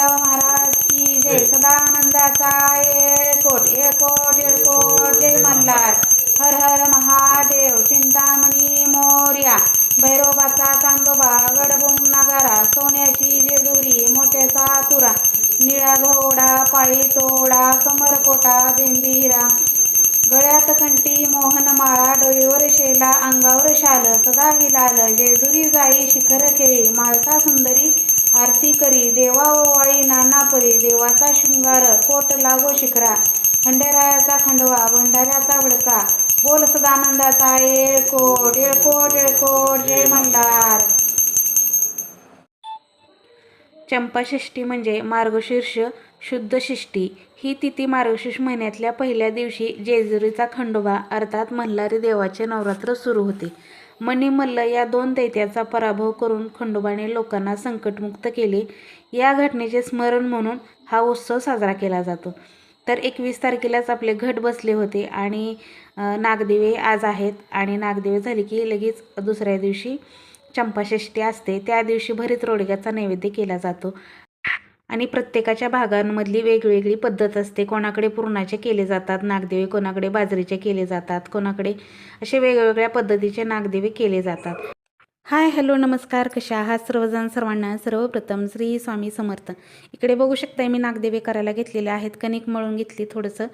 भैरव महाराज की जय सदानंदाचा. येळकोट येळकोट येळकोट जय मल्हार. हर हर महादेव. चिंतामणी मोर्या. भैरोबाचा चांदोबा गडबुंग नगारा सोन्याची जेजुरी मोत्याचा तुरा. निळा घोडा पायी तोडा कमरकोटा बेंबीरा. गळ्यात कंठी मोहनमाळा डोईवर शेला अंगावर शाल सदा हिलाल जेजुरी जाई शिखर खेळी माळसा सुंदरी आरती करी देवा ओवाळी नाना परी देवाचा शृंगार कोट लागो शिखरा. खंडेरायाचा खंडवा भंडाऱ्याचा बडका बोल सदानंदाचा येळकोट येळकोट येळकोट जय मल्हार. चंपाषष्ठी म्हणजे मार्गशीर्ष शुद्ध षष्ठी ही तिथी मार्गशीर्ष महिन्यातल्या पहिल्या दिवशी जेजुरीचा खंडोबा अर्थात मल्हारी देवाचे नवरात्र सुरू होते. मणिमल्ल या दोन दैत्याचा पराभव करून खंडोबाने लोकांना संकटमुक्त केले. या घटनेचे स्मरण म्हणून हा उत्सव साजरा केला जातो. तर एकवीस तारखेलाच आपले घट बसले होते आणि नागदेवे आज आहेत आणि नागदेवे झाली की लगेच दुसऱ्या दिवशी चंपाषष्ठी असते. त्या दिवशी भरीत रोडग्याचा नैवेद्य केला जातो. आणि प्रत्येकाच्या भागांमधली वेगवेगळी पद्धत असते. कोणाकडे पुरणाचे केले जातात नागदेवे कोणाकडे बाजरीचे केले जातात कोणाकडे असे वेगवेगळ्या पद्धतीचे नागदेवे केले जातात. हाय हॅलो नमस्कार कशा आहात सर्वजण? सर्वांना सर्वप्रथम श्री स्वामी समर्थ. इकडे बघू शकताय मी नागदेवे करायला घेतलेले आहेत. कणिक मळून घेतली थोडंसं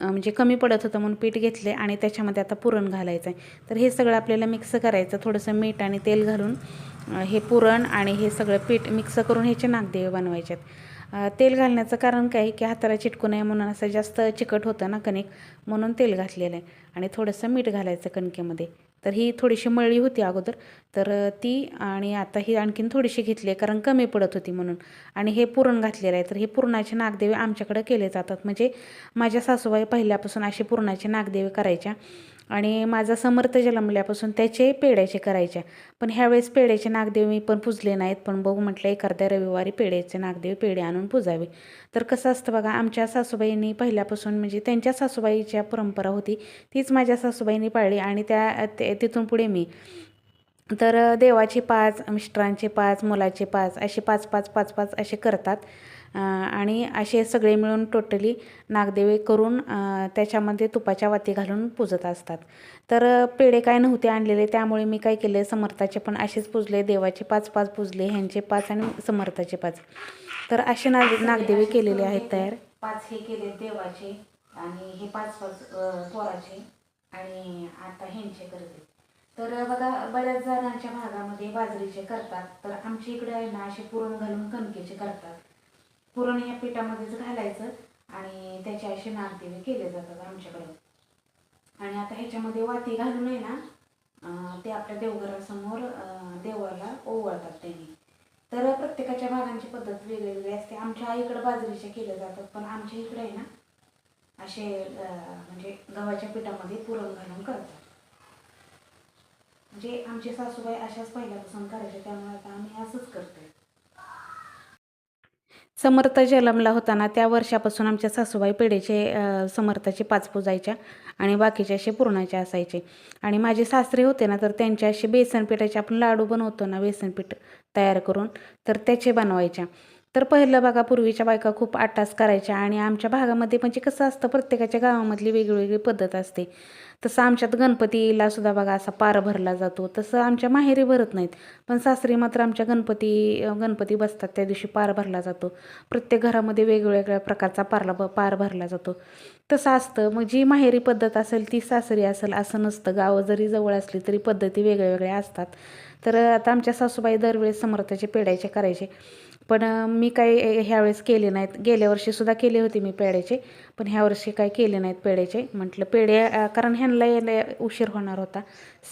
म्हणजे कमी पडत होतं म्हणून पीठ घेतले आणि त्याच्यामध्ये आता पुरण घालायचं आहे तर हे सगळं आपल्याला मिक्स करायचं थोडंसं मीठ आणि तेल घालून. हे पुरण आणि हे सगळं पीठ मिक्स करून ह्याचे नागदेवे बनवायचे आहेत तेल घालण्याचं कारण काय की हाताला चिटकू नये म्हणून असं जास्त चिकट होतं ना कणिक म्हणून तेल घातलेलं आहे. आणि थोडंसं मीठ घालायचं कणकेमध्ये. तर ही थोडीशी मळली होती अगोदर. तर ती आणि आता ही आणखीन थोडीशी घेतली आहे कारण कमी पडत होती म्हणून. आणि हे पुरण घातलेलं आहे. तर हे पुरणाचे नागदेवे आमच्याकडे केले जातात. म्हणजे माझ्या सासूबाई पहिल्यापासून असे पुरणाचे नागदेवे करायच्या. आणि माझा समर्थ जन्मल्यापासून त्याचे पेड्याचे करायच्या पण ह्यावेळेस पेड्याचे नागदेव मी पण पुजले नाहीत. पण बघू म्हटलं एखाद्या रविवारी पेड्याचे नागदेव पेढे आणून पुजावे. तर कसं असतं बघा आमच्या सासूबाईंनी पहिल्यापासून म्हणजे त्यांच्या सासूबाईच्या परंपरा होती. तीच माझ्या सासूबाईंनी पाळली आणि त्या ते- तिथून पुढे मी. तर देवाचे पाच मिस्टरांचे पाच मुलाचे पाच असे पाच पाच पाच पाच असे करतात. आणि असे सगळे मिळून टोटली नागदेवे करून त्याच्यामध्ये तुपाच्या वाती घालून पूजत असतात. तर पेढे काय नव्हते आणलेले त्यामुळे मी काय केले समर्थाचे पण असेच पूजले देवाचे पाच पाच पूजले ह्यांचे पाच आणि समर्थाचे पाच. तर असे नाग नागदेवे केलेले आहेत तयार. पाच हे केले देवाचे आणि हे पाच पाच पोराचे आणि आता ह्यांचे करते. तर बघा बऱ्याच जणांच्या भागामध्ये बाजरीचे करतात. तर आमच्या इकडे आहे ना असे पुरण घालून कणकेचे करतात. पुरण ह्या पिठामध्येच घालायचं आणि त्याचे असे नागदेवे केले जातात आमच्याकडे. आणि आता ह्याच्यामध्ये वाती घालून आहे ना ते आपल्या देवघरासमोर देवाला ओवाळतात त्यांनी. तर प्रत्येकाच्या भागांची पद्धत वेगवेगळी असते. आमच्या आईकडे बाजरीच्या केल्या जातात पण आमच्या इकडे आहे ना असे म्हणजे गव्हाच्या पिठामध्ये पुरण घालून करतात. म्हणजे आमचे सासूबाई अशाच पहिल्यापासून करायचे त्यामुळे आता आम्ही असंच करतोय. समर्थ जलमला होता ना त्या वर्षापासून आमच्या सासूबाई पेढेचे समर्थाचे पाच पुजायच्या आणि बाकीचे असे पुरणाचे असायचे. आणि माझे सासरे होते ना तर त्यांचे असे बेसन पिठाचे आपण लाडू बनवतो ना बेसनपीठ तयार करून तर त्याचे बनवायच्या. तर पहिलं बघा पूर्वीच्या बायका खूप आटास करायच्या आणि आमच्या भागामध्ये म्हणजे कसं असतं प्रत्येकाच्या गावामधली वेगवेगळी पद्धत असते. तसं आमच्यात गणपतीला सुद्धा बघा असा पार भरला जातो. तसं आमच्या माहेरी भरत नाहीत. पण सासरी मात्र आमच्या गणपती गणपती बसतात त्या दिवशी पार भरला जातो. प्रत्येक घरामध्ये वेगवेगळ्या प्रकारचा पारला पार भरला जातो. तसं असतं. मग जी माहेरी पद्धत असेल ती सासरी असेल असं नसतं. गावं जरी जवळ असली तरी पद्धती वेगळ्या वेगळ्या असतात. तर आता आमच्या सासूबाई दरवेळेस समर्थाचे पेढ्याचे करायचे. पण मी काही ह्यावेळेस केले नाहीत. गेल्या वर्षीसुद्धा केले होते मी पेढ्याचे. पण ह्या वर्षी काय केले नाहीत पेढ्याचे. म्हटलं पेढे कारण ह्यांना यायला उशीर होणार होता.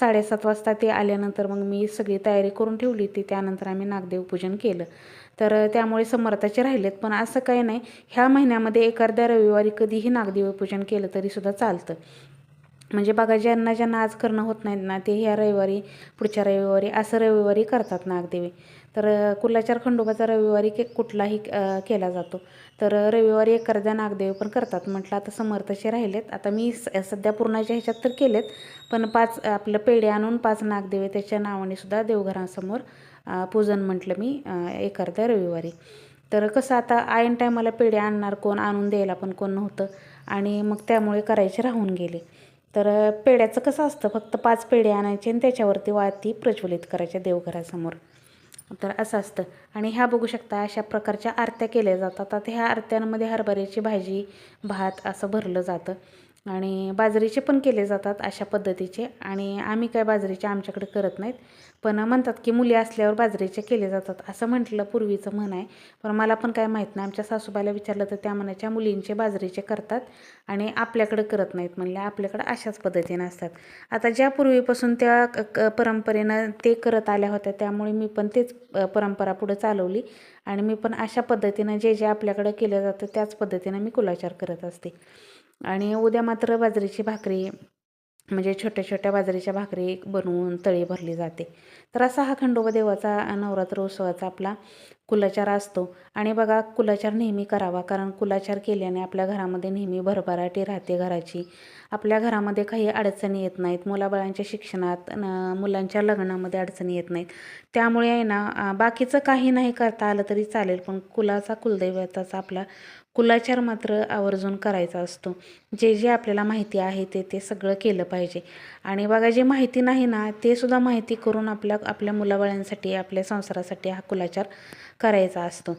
साडेसात वाजता ते आल्यानंतर मग मी सगळी तयारी करून ठेवली होती. त्यानंतर आम्ही नागदेव पूजन केलं. तर त्यामुळे समर्थाचे राहिलेत. पण असं काही नाही. ह्या महिन्यामध्ये एखाद्या रविवारी कधीही नागदेवपूजन केलं तरीसुद्धा चालतं. म्हणजे बघा ज्यांना ज्यांना आज करणं होत नाहीत ना ते ह्या रविवारी पुढच्या रविवारी असं रविवारी करतात नागदेवी. तर कुल्लाचार खंडोबाचा रविवारी के कुठलाही केला जातो. तर रविवारी एखाद्या नागदेवी पण करतात. म्हटलं आता समर्थाचे राहिलेत. आता मी स सध्या पूर्णाच्या ह्याच्यात तर केलेत. पण पाच आपलं पेढे आणून पाच नागदेवे त्याच्या नावाने सुद्धा देवघरासमोर पूजन म्हटलं मी एक अर्ध्या रविवारी. तर कसं आता ऐन टायमाला पेढे आणणार कोण आणून द्यायला पण कोण नव्हतं. आणि मग त्यामुळे करायचे राहून गेले. तर पेढ्याचं कसं असतं फक्त पाच पेढे आणायचे आणि त्याच्यावरती वाती प्रज्वलित करायच्या देवघरासमोर. तर असं असतं. आणि ह्या बघू शकता अशा प्रकारच्या आरत्या केल्या जातात. आता ह्या आरत्यांमध्ये हरभऱ्याची भाजी भात असं भरलं जातं. आणि बाजरीचे पण केले जातात अशा पद्धतीचे. आणि आम्ही काय बाजरीचे आमच्याकडे करत नाहीत. पण म्हणतात की मुली असल्यावर बाजरीचे केले जातात असं म्हटलं पूर्वीचं म्हण आहे. पण मला पण काय माहीत नाही. आमच्या सासूबाईला विचारलं तर त्या म्हणायच्या मुलींचे बाजरीचे करतात आणि आपल्याकडे करत नाहीत. म्हणले आपल्याकडं अशाच पद्धतीनं असतात. आता ज्या पूर्वीपासून त्या क- क- परंपरेनं ते करत आल्या होत्या त्यामुळे मी पण तेच परंपरा पुढे चालवली. आणि मी पण अशा पद्धतीनं जे जे आपल्याकडं केलं जातं त्याच पद्धतीनं मी कुलाचार करत असते. आणि उद्या मात्र बाजरीची भाकरी म्हणजे छोट्या छोट्या बाजरीच्या भाकरी बनवून तळी भरली जाते. तर असा हा खंडोबा देवाचा नवरात्र उत्सवाचा आपला कुलाचार असतो. आणि बघा कुलाचार नेहमी करावा कारण कुलाचार केल्याने आपल्या घरामध्ये नेहमी भरभराटी राहते घराची. आपल्या घरामध्ये काही अडचणी येत नाहीत. मुलाबाळांच्या शिक्षणात मुलांच्या लग्नामध्ये अडचणी येत नाहीत. त्यामुळे आहे ना बाकीचं काही नाही करता आलं तरी चालेल पण कुलाचा कुलदैवताचा आपला कुलाचार मात्र आवर्जून करायचा असतो. जे जे आपल्याला माहिती आहे ते ते सगळं केलं पाहिजे. आणि बघा जे माहिती नाही ना ते सुद्धा माहिती करून आपल्या आपल्या मुलाबाळांसाठी आपल्या संसारासाठी हा कुलाचार करायचा असतो.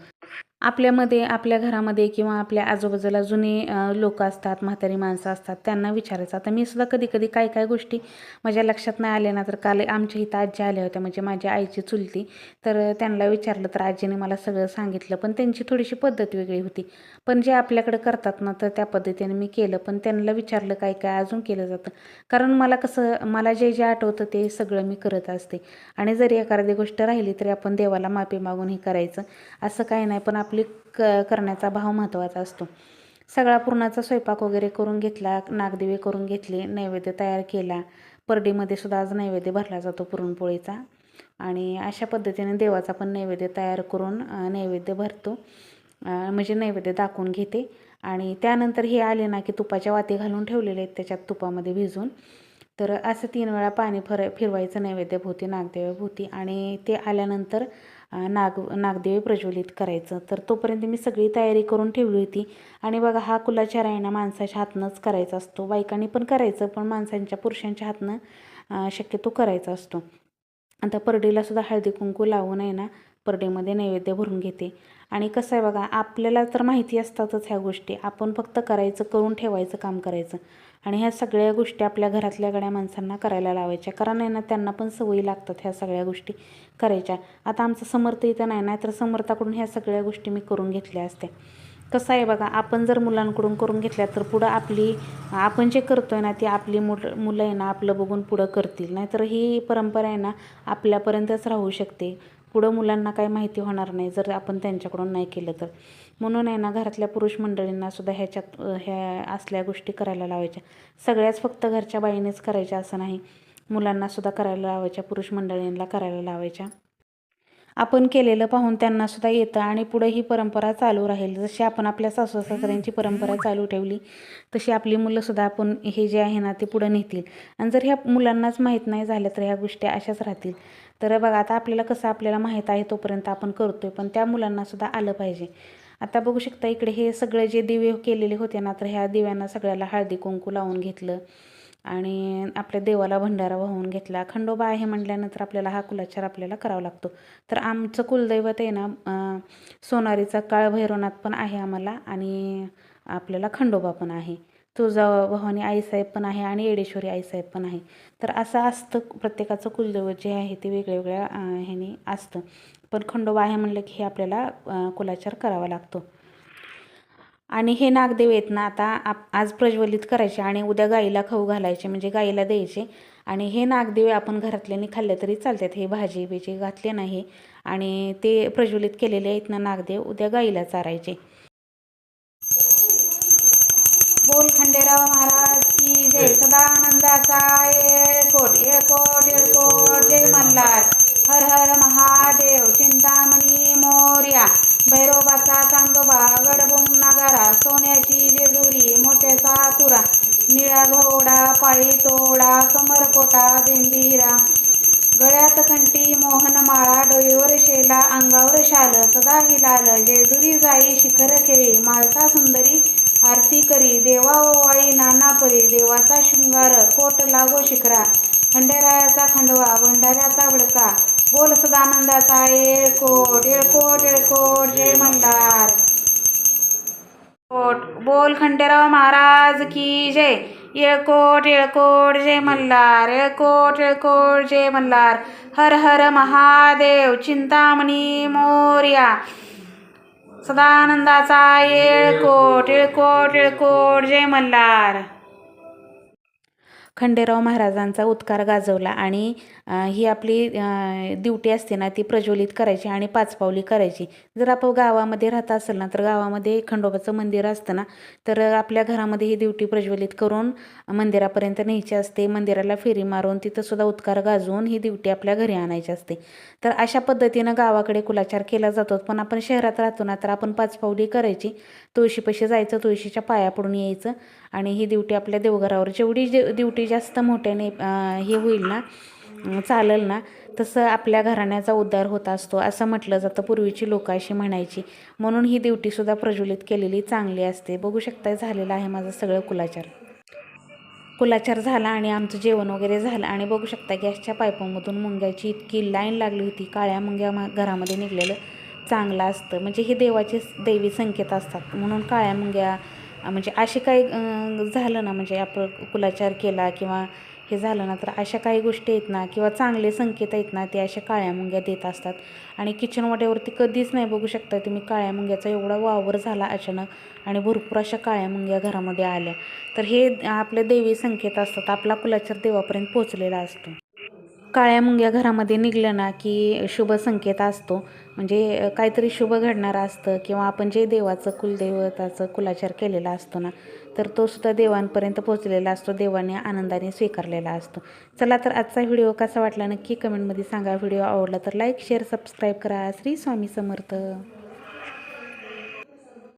आपल्यामध्ये आपल्या घरामध्ये किंवा आपल्या आजूबाजूला जुने लोक असतात म्हातारी माणसं असतात त्यांना विचारायचं. आता मी सुद्धा कधी कधी काय काय गोष्टी माझ्या लक्षात नाही आल्या ना तर काल आमच्या इथं आजी आल्या होत्या म्हणजे माझ्या आईची चुलती. तर त्यांना विचारलं तर आजीने मला सगळं सांगितलं पण त्यांची थोडीशी पद्धत वेगळी होती. पण जे आपल्याकडे करतात ना तर त्या पद्धतीने मी केलं पण त्यांना विचारलं काय काय अजून केलं जातं. कारण मला कसं मला जे जे आठवतं ते सगळं मी करत असते. आणि जरी एखादी गोष्ट राहिली तरी आपण देवाला माफी मागून हे करायचं. असं काही नाही पण आपली क करण्याचा भाव महत्त्वाचा असतो. सगळा पुरणाचा स्वयंपाक वगैरे करून घेतला नागदिवे करून घेतले नैवेद्य तयार केला परडीमध्ये सुद्धा आज नैवेद्य भरला जातो पुरणपोळीचा. आणि अशा पद्धतीने देवाचा पण नैवेद्य तयार करून नैवेद्य भरतो. म्हणजे नैवेद्य दाखवून घेते. आणि त्यानंतर हे आले ना की तुपाच्या वाती घालून ठेवलेले आहेत त्याच्यात तुपामध्ये भिजून. तर असं तीन वेळा पाणी फर फिरवायचं नैवेद्यभोवती नागदेवाभोवती आणि ते आल्यानंतर नाग नागदेवी प्रज्वलित करायचं. तर तोपर्यंत मी सगळी तयारी करून ठेवली होती. आणि बघा हा कुलाचार आहे ना माणसाच्या हातनंच करायचा असतो. बायकांनी पण करायचं पण माणसांच्या पुरुषांच्या हातनं शक्यतो करायचा असतो. आता परडीला सुद्धा हळदी कुंकू लावून आहे ना परडीमध्ये नैवेद्य भरून घेते. आणि कसं आहे बघा आपल्याला तर माहिती असतातच ह्या गोष्टी. आपण फक्त करायचं करून ठेवायचं काम करायचं. आणि ह्या सगळ्या गोष्टी आपल्या घरातल्या गड्या माणसांना करायला लावायच्या. कारण आहे ना त्यांना पण सवयी लागतात ह्या सगळ्या गोष्टी करायच्या. आता आमचं समर्थ इथं नाही ना तर समर्थाकडून ह्या सगळ्या गोष्टी मी करून घेतल्या असत्या. कसं आहे बघा आपण जर मुलांकडून करून घेतल्या तर पुढं आपली आपण जे करतो आहे ना ती आपली मुल मुलं आहे ना आपलं बघून पुढं करतील. नाहीतर ही परंपरा आहे ना आपल्यापर्यंतच राहू शकते. पुढं मुलांना काही माहिती होणार नाही जर आपण त्यांच्याकडून नाही केलं तर. म्हणून आहे ना घरातल्या पुरुष मंडळींना सुद्धा ह्याच्यात ह्या असल्या गोष्टी करायला लावायच्या. सगळ्याच फक्त घरच्या बाईनेच करायच्या असं नाही. मुलांना सुद्धा करायला लावायच्या पुरुष मंडळींना करायला लावायच्या. आपण केलेलं पाहून त्यांना सुद्धा येतं आणि पुढे ही परंपरा चालू राहील. जशी आपण आपल्या सासू सासऱ्यांची परंपरा चालू ठेवली तशी आपली मुलंसुद्धा आपण हे जे आहे ना ते पुढं नेतील. आणि जर ह्या मुलांनाच माहीत नाही झालं तर ह्या गोष्टी अशाच राहतील. तर बघा आता आपल्याला कसं आपल्याला माहीत आहे तोपर्यंत आपण करतोय पण त्या मुलांना सुद्धा आलं पाहिजे. आता बघू शकता इकडे हे सगळे जे दिवे केलेले होते ना तर ह्या दिव्यांना सगळ्याला हळदी कुंकू लावून घेतलं. आणि आपल्या देवाला भंडारा वाहून घेतला. खंडोबा आहे म्हटल्यानंतर आपल्याला हा कुलाचार आपल्याला करावा लागतो. तर आमचं कुलदैवत आहे ना सोनारीचा काळ भैरवनाथ पण आहे आम्हाला आणि आपल्याला खंडोबा पण आहे. तुळजाभवानी आईसाहेब पण आहे आणि येडेश्वरी आईसाहेब पण आहे. तर असं असतं प्रत्येकाचं कुलदैवत जे आहे ते वेगळ्या वेगळ्या ह्याने असतं. पण खंडोबा आहे म्हणलं की हे आपल्याला कुलाचार करावा लागतो. आणि हे नागदेव आहेत ना आता आप आज प्रज्वलित करायचे आणि उद्या गाईला खाऊ घालायचे म्हणजे गाईला द्यायचे. आणि हे नागदेव आपण घरातल्यानी खाल्ले तरी चालतात. हे भाजी बिजी घातले नाही. आणि ते प्रज्वलित केलेले आहेत ना नागदेव उद्या गाईला चारायचे. बोल खंडेराव महाराज की जय सदानंदाचा. एकोट एकोट एकोट जय मल्हार. हर हर महादेव चिंतामणी मोर्या. भैरोबाचा चांदोबा गडबुम नगारा सोन्याची जेजुरी मोत्याचा तुरा. निळा घोडा पायी तोडा समरकोटा बिंबिरा. गळ्यात कंठी मोहनमाळा डोईवर शेला अंगावर शाल सदा ही लाल. जेजुरी जाई शिखर खेळी माळसा सुंदरी आरती करी देवा ओवाळी नाना परी देवाचा शृंगार कोट लागो शिखरा खंडेरायाचा खंडवा भंडाऱ्याचा भडका बोल सदानंदाचा येळकोट येळकोट येळकोट जय मल्हार कोट बोल खंडेराव महाराज की जय येळकोट येळकोट जय मल्हार येळकोट येळकोट जय मल्हार हर हर महादेव चिंतामणी मोर्या सदानंदाचा येळकोट येळकोट येळकोट जय मल्हार. खंडेराव महाराजांचा उद्गार गाजवला आणि ही आपली ड्युटी असते ना ती प्रज्वलित करायची आणि पाचपावली करायची. जर आपण गावामध्ये राहत असेल ना तर गावामध्ये खंडोबाचं मंदिर असतं ना तर आपल्या घरामध्ये ही ड्युटी प्रज्वलित करून मंदिरापर्यंत न्यायची असते. मंदिराला फेरी मारून तिथंसुद्धा उत्कार गाजवून ही ड्युटी आपल्या घरी आणायची असते. तर अशा पद्धतीनं गावाकडे कुलाचार केला जातो. पण आपण शहरात राहतो ना तर आपण पाचपावली करायची. तुळशीपाशी जायचं तुळशीच्या पाया पडून यायचं आणि ही ड्युटी आपल्या देवघरावर. जेवढी जे ड्युटी जास्त मोठ्याने हे होईल ना चालेल ना? तसं आपल्या घराण्याचा उद्धार होत असतो असं म्हटलं जातं पूर्वीची लोक अशी म्हणायची. म्हणून ही ड्युटीसुद्धा प्रज्वलित केलेली चांगली असते. बघू शकता झालेलं आहे माझं सगळं कुलाचार. कुलाचार झाला आणि आमचं जेवण वगैरे झालं. आणि बघू शकता गॅसच्या पायपामधून मुंग्याची इतकी लाईन लागली होती. काळ्या मुंग्या मा- घरामध्ये निघलेलं चांगलं असतं. म्हणजे हे देवाचे दैवी संकेत असतात. म्हणून काळ्या मुंग्या म्हणजे असे काही झालं ना म्हणजे आपण कुलाचार केला किंवा हे झालं ना तर अशा काही गोष्टी आहेत ना किंवा चांगले संकेत आहेत ना ते अशा काळ्या मुंग्या देत असतात. आणि किचन वाट्यावरती कधीच नाही बघू शकता तुम्ही काळ्या मुंग्याचा एवढा वावर झाला अचानक आणि भरपूर अशा काळ्या मुंग्या घरामध्ये आल्या. तर हे आपले देवी संकेत असतात आपला कुलाचार देवापर्यंत पोचलेला असतो. काळ्या मुंग्या घरामध्ये निघल्या ना की शुभ संकेत असतो. म्हणजे काहीतरी शुभ घडणारं असतं किंवा आपण जे देवाचं कुलदेवताचं कुलाचार केलेला असतो ना तर तो सुद्धा देवांपर्यंत पोहोचलेला असतो देवाने आनंदाने स्वीकारलेला असतो. चला तर आजचा व्हिडिओ कसा वाटला नक्की कमेंटमध्ये सांगा. व्हिडिओ आवडला तर लाईक शेअर सबस्क्राईब करा. श्री स्वामी समर्थ.